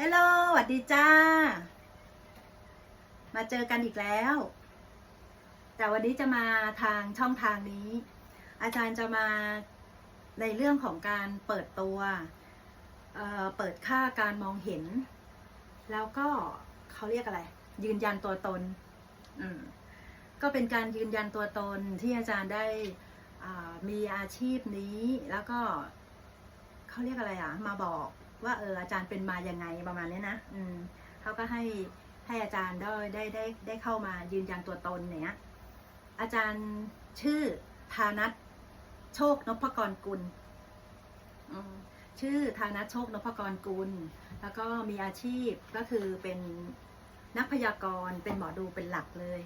ฮัลโหลสวัสดีจ้า มาเจอกันอีกแล้ว แต่วันนี้จะมาทางช่องทางนี้ อาจารย์จะมาในเรื่องของการเปิดตัวเอ่อเปิดค่าการมองเห็น แล้วก็เขาเรียกอะไร ยืนยันตัวตน อืมก็เป็นการยืนยันตัวตนที่อาจารย์ได้มีอาชีพนี้ แล้วก็เขาเรียกอะไรอะมาบอก ว่าเอออาจารย์เป็นมาอย่างไงประมาณนี้นะอืมเขาก็ให้ให้อาจารย์ได้ได้ได้ได้เข้ามายืนยันตัวตนเนี้ยอาจารย์ชื่อธานัทโชคนพกรกุลชื่อธานัทโชคนพกรกุล แล้วก็มีอาชีพก็คือเป็นนักพยากรณ์เป็นหมอดูเป็นหลักเลย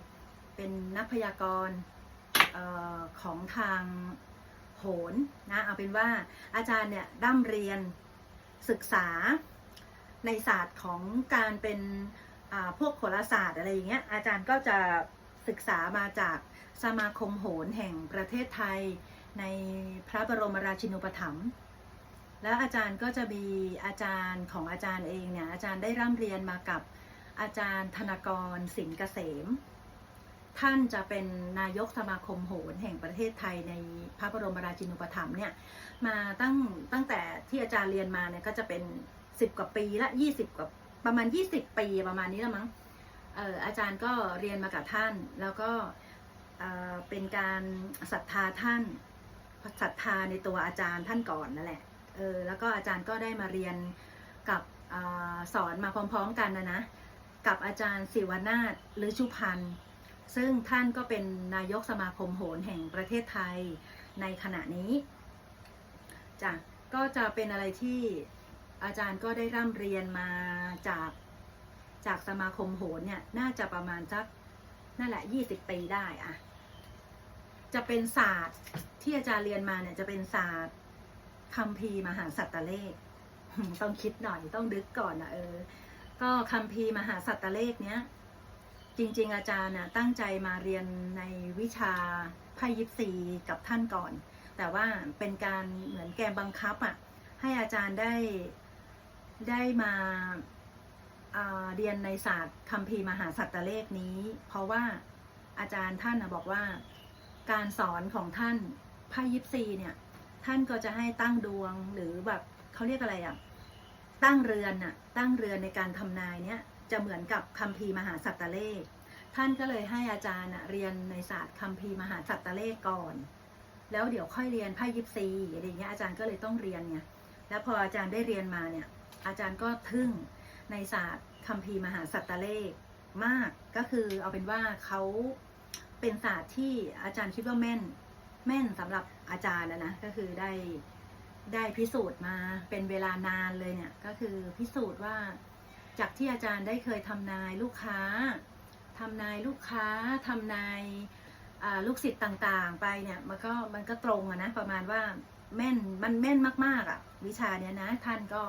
เป็นนักพยากรณ์ของทางโหนนะเอาเป็นว่าอาจารย์เนี่ยร่ำเรียน ศึกษาในศาสตร์ของการเป็นพวกโหราศาสตร์อะไรอย่างเงี้ยอาจารย์ก็จะศึกษามาจากสมาคมโหนแห่งประเทศไทยในพระบรมราชินูปถัมภ์แล้วอาจารย์ก็จะมีอาจารย์ของอาจารย์เองเนี่ยอาจารย์ได้ร่ำเรียนมากับอาจารย์ธนากรสินเกษม ท่านจะเป็นนายกสมาคมโหรแห่งประเทศไทยในพระบรมราชินูปถัมภ์เนี่ยมาตั้งตั้งแต่ที่อาจารย์เรียนมาเนี่ยก็จะเป็นสิบกว่าปีละยี่สิบกว่าประมาณยี่สิบปีประมาณนี้แล้วมั้งอออาจารย์ก็เรียนมากับท่าน แล้วก็เอ่อเป็นการศรัทธาท่านศรัทธาในตัวอาจารย์ท่านก่อนนั่นแหละเออแล้วก็อาจารย์ก็ได้มาเรียนกับอสอนมาพร้อมๆกันนะนะ กับอาจารย์ศิวนาถหรือชุพันธ์ ซึ่งท่านก็เป็นนายกสมาคมโหรแห่งประเทศไทยในขณะนี้จ้ะก็จะเป็นอะไรที่อาจารย์ก็ได้ร่ำเรียนมาจากจากสมาคมโหรเนี่ยน่าจะประมาณสักนั่นแหละยี่สิบปีได้อะจะเป็นศาสตร์ที่อาจารย์เรียนมาเนี่ยจะเป็นศาสตร์คัมภีมหาสัตตเลข ต้องคิดหน่อยต้องดึกก่อนนะเออ ก็คัมภีมหาสัตตเลขเนี้ย จริง ๆ อาจารย์น่ะตั้งใจมาเรียนในวิชาไพ่ยิปซีกับท่านก่อน แต่ว่าเป็นการเหมือนแกบังคับอะให้อาจารย์ได้ได้มาาเรียนในศาสตร์คัมภีร์มหาสัตตเลขนี้ เพราะว่าอาจารย์ท่านนะบอกว่าการสอนของท่านไพ่ยิปซีเนี่ยท่านก็จะให้ตั้งดวงหรือแบบเขาเรียกอะไรอะ่ะตั้งเรือนน่ะตั้งเรือนในการทำนายเนี่ย จะเหมือนกับคัมภีร์มหาสัตตเลข ท่านก็เลยให้อาจารย์น่ะเรียนในศาสตร์คัมภีร์มหาสัตตเลขก่อน แล้วเดี๋ยวค่อยเรียนไพ่ยิปซีอะไรอย่างเงี้ยอาจารย์ก็เลยต้องเรียนไงแล้วพออาจารย์ได้เรียนมาเนี่ย อาจารย์ก็ทึ่งในศาสตร์คัมภีร์มหาสัตตเลขมากก็คือเอาเป็นว่าเขาเป็นศาสตร์ที่อาจารย์คิดว่าแม่นแม่นสำหรับอาจารย์นะนะก็คือได้ได้พิสูจน์มาเป็นเวลานานเลยเนี่ย ก็คือพิสูจน์ว่า จากที่อาจารย์ได้เคยทำนายลูกค้าทำนายลูกค้าทำนายลูกศิษย์ต่างๆ ไปเนี่ยมันก็มันก็ตรงอะนะประมาณว่าแม่นมันแม่นมากๆอะวิชาเนี้ยนะท่านก็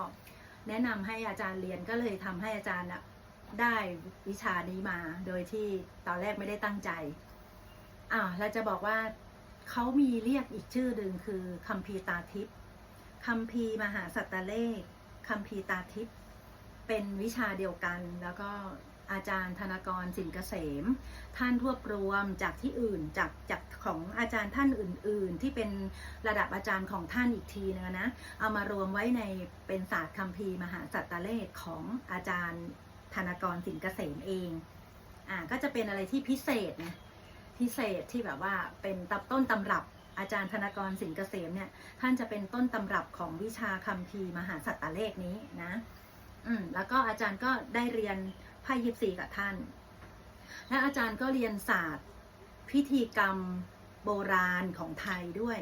แนะนำให้อาจารย์เรียนก็เลยทำให้อาจารย์อะได้วิชานี้มา โดยที่ตอนแรกไม่ได้ตั้งใจอ่าเราจะบอกว่าเขามีเรียกอีกชื่อหนึ่งคือคัมภีตาทิพย์คัมภีมหาสัตตเลขคัมภีตาทิพย์ เป็นวิชาเดียวกัน แล้วก็อาจารย์ธนกรสินเกษม ท่านรวบรวมจากที่อื่นจากจากของอาจารย์ท่านอื่น ๆ ที่เป็นระดับอาจารย์ของท่านอีกทีนึงนะเอามารวมไว้ในเป็นศาสตร์คัมภีร์มหาสัตตเลขของอาจารย์ธนกรสินเกษมเองอ่าก็จะเป็นอะไรที่พิเศษนะพิเศษที่แบบว่าเป็นตับต้นตำรับอาจารย์ธนกรสินเกษมเนี่ยท่านจะเป็นต้นตำรับของวิชาคัมภีร์มหาสัตตเลขนี้นะ อืมแล้วก็อาจารย์ก็ได้เรียนไพ่ยิปซีกับท่าน และอาจารย์ก็เรียนศาสตร์ พิธีกรรมโบราณของไทยด้วย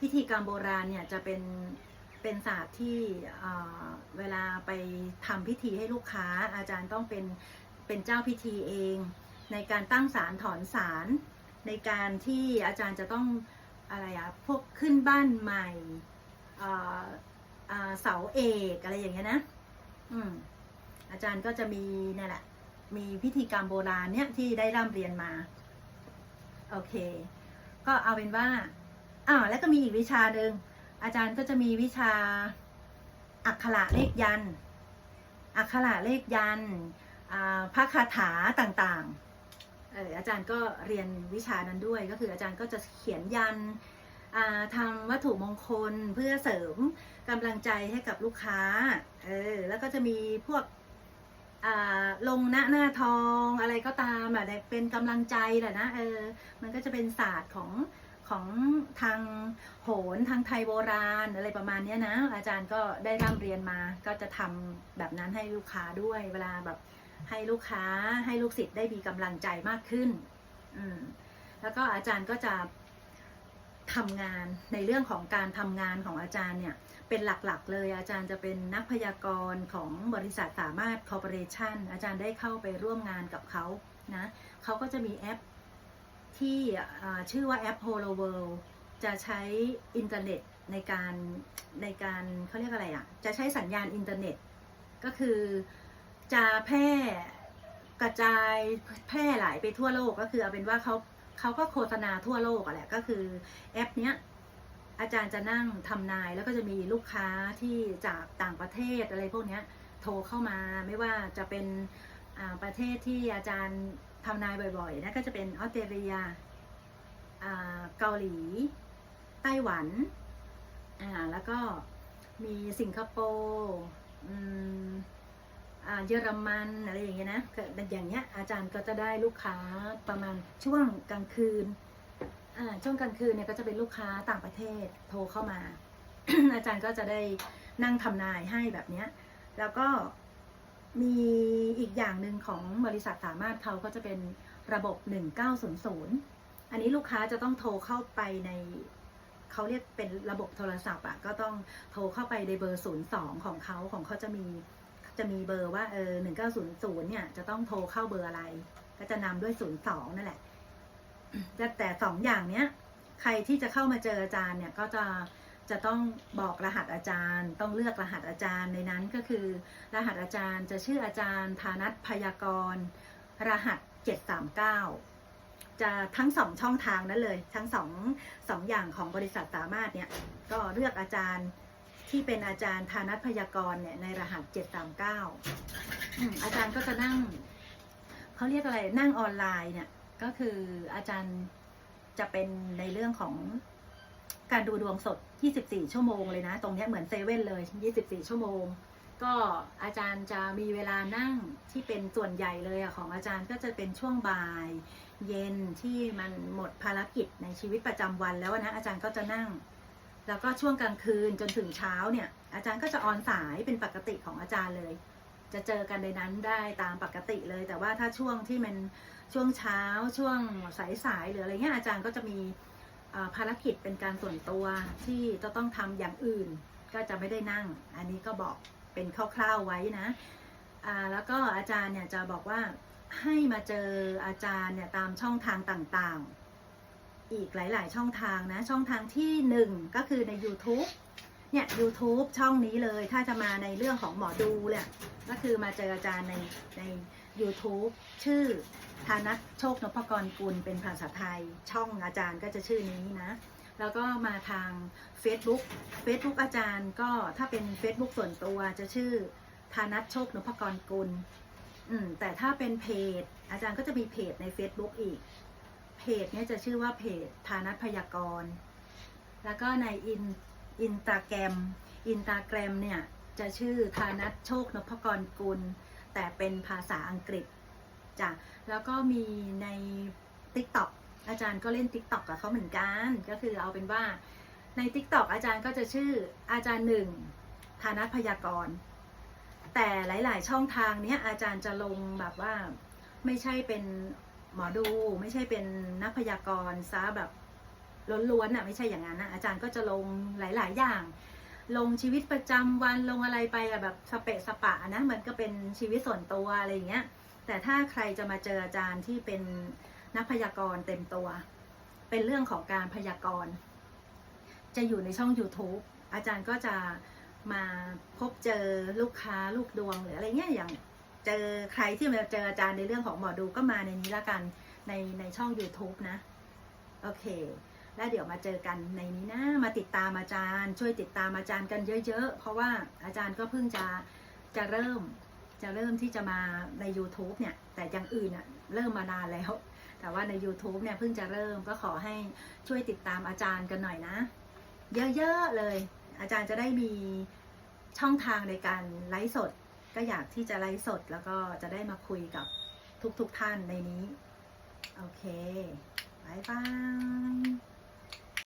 พิธีกรรมโบราณเนี่ยจะเป็นเป็นศาสตร์ที่เวลาไปทำพิธีให้ลูกค้า อาจารย์ต้องเป็นเป็นเจ้าพิธีเอง ในการตั้งศาลถอนศาลในการที่อาจารย์จะต้องอะไรอะพวกขึ้นบ้านใหม่เสาเอกอะไรอย่างเงี้ยนะ อืมอาจารย์ก็จะมีนี่แหละ มีพิธีกรรมโบราณเนี่ยที่ได้ร่ำเรียนมา โอเค ก็เอาเป็นว่าอ้าวแล้วก็มีอีกวิชาหนึ่งอาจารย์ก็จะมีวิชาอักขระเลขยันอักขระเลขยันพระคาถาต่างๆอาจารย์ก็เรียนวิชานั้นด้วย ก็คืออาจารย์ก็จะเขียนยัน ทำวัตถุมงคลเพื่อเสริมกำลังใจให้กับลูกค้า เออ แล้วก็จะมีพวกอ่าลงหน้าหน้าทองอะไรก็ตามอะเป็นกำลังใจแหละนะ เออ มันก็จะเป็นศาสตร์ของของทางโหนทางไทยโบราณอะไรประมาณนี้นะ อาจารย์ก็ได้ร่ำเรียนมาก็จะทำแบบนั้นให้ลูกค้าด้วย เวลาแบบให้ลูกค้าให้ลูกศิษย์ได้มีกำลังใจมากขึ้น อืมแล้วก็อาจารย์ก็จะ ทำงานในเรื่องของการทำงานของอาจารย์เนี่ยเป็นหลักๆ เลยอาจารย์จะเป็นนักพยากรณ์ของบริษัทสามารถคอร์ปอเรชันอาจารย์ได้เข้าไปร่วมงานกับเขานะเขาก็จะมีแอปที่ชื่อว่าแอป Holo World จะใช้อินเทอร์เน็ตในการในการเขาเรียกอะไรอะ่ะ จะใช้สัญญาณอินเทอร์เน็ต ก็คือจะแพร่กระจายแพร่หลายไปทั่วโลกก็คือเอาเป็นว่าเขา เขาก็โฆษณาทั่วโลกอะแหละก็คือแอปเนี้ยอาจารย์จะนั่งทำนายแล้วก็จะมีลูกค้าที่จากต่างประเทศอะไรพวกเนี้ยโทรเข้ามาไม่ว่าจะเป็นอาประเทศที่อาจารย์ทำนายบ่อยๆนะก็จะเป็นออสเตรเลียเกาหลี ไต้หวันอ่าแล้วก็มีสิงคโปร์อืม เยอรมันอะไรอย่างเงี้ยนะก็อย่างเงี้ยอาจารย์ก็จะได้ลูกค้าประมาณช่วงกลางคืนช่วงกลางคืนเนี่ยก็จะเป็นลูกค้าต่างประเทศโทรเข้ามา อาจารย์ก็จะได้นั่งทำนายให้แบบเนี้ยแล้วก็มีอีกอย่างหนึ่งของบริษัทสามารถเขาก็จะเป็นระบบ 1900 อันนี้ลูกค้าจะต้องโทรเข้าไปในเขาเรียกเป็นระบบโทรศัพท์อะก็ต้องโทรเข้าไปในเบอร์ 02 ของเขาของเขาจะมี จะมีเบอร์ว่าเออ1900เนี่ยจะต้องโทรเข้าเบอร์อะไร ก็จะนำด้วย02นั่นแหละแต่แต่สองอย่างเนี้ย ใครที่จะเข้ามาเจออาจารย์เนี่ยก็จะจะต้องบอกรหัสอาจารย์ ต้องเลือกรหัสอาจารย์ในนั้นก็คือ รหัสอาจารย์จะชื่ออาจารย์ธานัทพยากร รหัส739จะทั้งสองช่องทางนั้นเลย ทั้งสองสองอย่างของบริษัทสามารถเนี่ย ก็เลือกอาจารย์ ที่เป็นอาจารย์ธานัทพยากรเนี่ยในรหัส739อืมเก้าอาจารย์ก็จะนั่งเขาเรียกอะไรนั่งออนไลน์เนี่ยก็คืออาจารย์จะเป็นในเรื่องของการดูดวงสด 24 ชั่วโมงเลยนะ ตรงนี้เหมือนเซเว่นเลย 24 ชั่วโมง ก็อาจารย์จะมีเวลานั่งที่เป็นส่วนใหญ่เลยอของอาจารย์ก็จะเป็นช่วงบ่าย เย็นที่มันหมดภารกิจในชีวิตประจำวันแล้วนะอาจารย์ก็จะนั่ง แล้วก็ช่วงกลางคืนจนถึงเช้าเนี่ย อาจารย์ก็จะออนสายเป็นปกติของอาจารย์เลย จะเจอกันในนั้นได้ตามปกติเลย แต่ว่าถ้าช่วงที่มันช่วงเช้าช่วงสายๆหรืออะไรเงี้ยอาจารย์ก็จะมีภารกิจเป็นการส่วนตัวที่จะต้องทำอย่างอื่น ก็จะไม่ได้นั่ง อันนี้ก็บอกเป็นคร่าวๆไว้นะแล้วก็อาจารย์เนี่ยจะบอกว่าให้มาเจออาจารย์เนี่ยตามช่องทางต่างๆ อีกหลาย ๆ ช่องทางนะ ช่องทางที่หนึ่งก็คือใน YouTube เนี่ย YouTube ช่องนี้เลยถ้าจะมาในเรื่องของหมอดูเนี่ยก็คือมาเจออาจารย์ในใน YouTube ชื่อธานัทโชคนพกรกุลเป็นภาษาไทย ช่องอาจารย์ก็จะชื่อนี้นะ แล้วก็มาทาง Facebook Facebook อาจารย์ก็ถ้าเป็น Facebook ส่วนตัวจะชื่อธานัทโชคนพกรกุลแต่ถ้าเป็นเพจ อาจารย์ก็จะมีเพจใน Facebook อีก เพจเนี้ยจะชื่อว่าเพจธานัทพยากรณ์ แล้วก็ในอินอินตาแกรมอินตาแกรมเนี่ยจะชื่อธานัทโชคนพกรกุล แต่เป็นภาษาอังกฤษจ้ะแล้วก็มีใน TikTok อาจารย์ก็เล่น TikTok กับเขาเหมือนกัน ก็คือเอาเป็นว่าใน TikTok อาจารย์ก็จะชื่ออาจารย์หนึ่งธานัทพยากรณ์แต่หลาย ๆ ช่องทางเนี้ยอาจารย์จะลงแบบว่าไม่ใช่เป็น หมอดูไม่ใช่เป็นนักพยากรณ์ซะแบบล้วนๆน่ะไม่ใช่อย่างนั้นนะอาจารย์ก็จะลงหลาย ๆ อย่าง ลงชีวิตประจำวันลงอะไรไปอะแบบสเปะสปะนะเหมือนก็เป็นชีวิตส่วนตัวอะไรอย่างเงี้ย แต่ถ้าใครจะมาเจออาจารย์ที่เป็นนักพยากรณ์เต็มตัว เป็นเรื่องของการพยากรณ์ จะอยู่ในช่อง YouTube อาจารย์ก็จะมาพบเจอลูกค้าลูกดวงหรืออะไรเงี้ยอย่าง เจอใครที่มาเจออาจารย์ในเรื่องของหมอดูก็มาในนี้ละกันในในช่อง YouTube นะ โอเค แล้วเดี๋ยวมาเจอกันในนี้นะ มาติดตามอาจารย์ ช่วยติดตามอาจารย์กันเยอะ ๆ เพราะว่าอาจารย์ก็เพิ่งจะจะเริ่มจะเริ่มที่จะมาใน YouTube เนี่ย แต่อย่างอื่นอะเริ่มมานานแล้ว แต่ว่าใน YouTube เนี่ยเพิ่งจะเริ่มก็ขอให้ช่วยติดตามอาจารย์กันหน่อยนะ เยอะๆเลย อาจารย์จะได้มีช่องทางในการไลฟ์สด ก็อยากที่จะไลฟ์สดแล้วก็จะได้มาคุยกับทุกๆทท่านในนี้ โอเคบายบาย